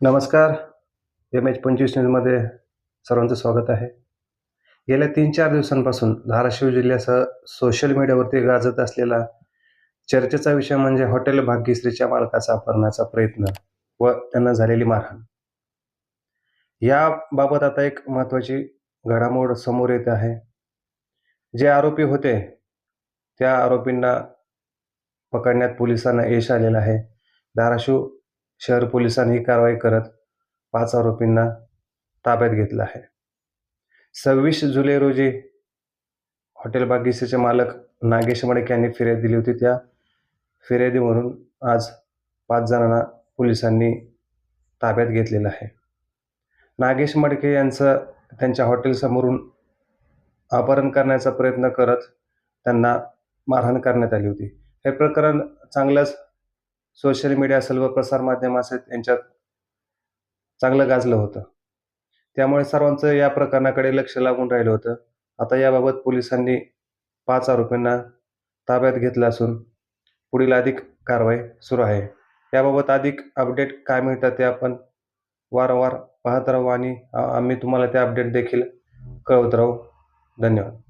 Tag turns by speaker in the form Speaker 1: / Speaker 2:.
Speaker 1: नमस्कार. M H पंचवीस न्यूजमध्ये सर्वांचं स्वागत आहे. गेल्या तीन चार दिवसांपासून धाराशिव जिल्ह्यासह सोशल मीडियावरती गाजत असलेला चर्चेचा विषय म्हणजे हॉटेल भाग्यश्रीच्या मालकाचा अपहरणाचा प्रयत्न व त्यांना झालेली मारहाण. याबाबत आता एक महत्त्वाची घडामोड समोर येत आहे. जे आरोपी होते त्या आरोपींना पकडण्यात पोलिसांना यश आलेलं आहे. धाराशिव शहर पोलिसांनी ही कारवाई करत पाच आरोपींना ताब्यात घेतलं आहे. सव्वीस जुलै रोजी हॉटेल बागिसेचे मालक नागेश मडके यांनी फिर्याद दिली होती. त्या फिर्यादीवरून आज पाच जणांना पोलिसांनी ताब्यात घेतलेलं आहे. नागेश मडके यांचं त्यांच्या हॉटेलसमोरून अपहरण करण्याचा प्रयत्न करत त्यांना मारहाण करण्यात आली होती. हे प्रकरण चांगलंच सोशल मीडिया व प्रसारमाध्यम असेल यांच्यात चांगलं गाजलं होतं. त्यामुळे सर्वांचं या प्रकरणाकडे लक्ष लागून राहिलं होतं. आता याबाबत पोलिसांनी पाच आरोपींना ताब्यात घेतलं असून पुढील अधिक कारवाई सुरू आहे. याबाबत अधिक अपडेट काय मिळतात ते आपण वारंवार पाहत राहू आणि आम्ही तुम्हाला ते अपडेट देखील कळवत राहू. धन्यवाद.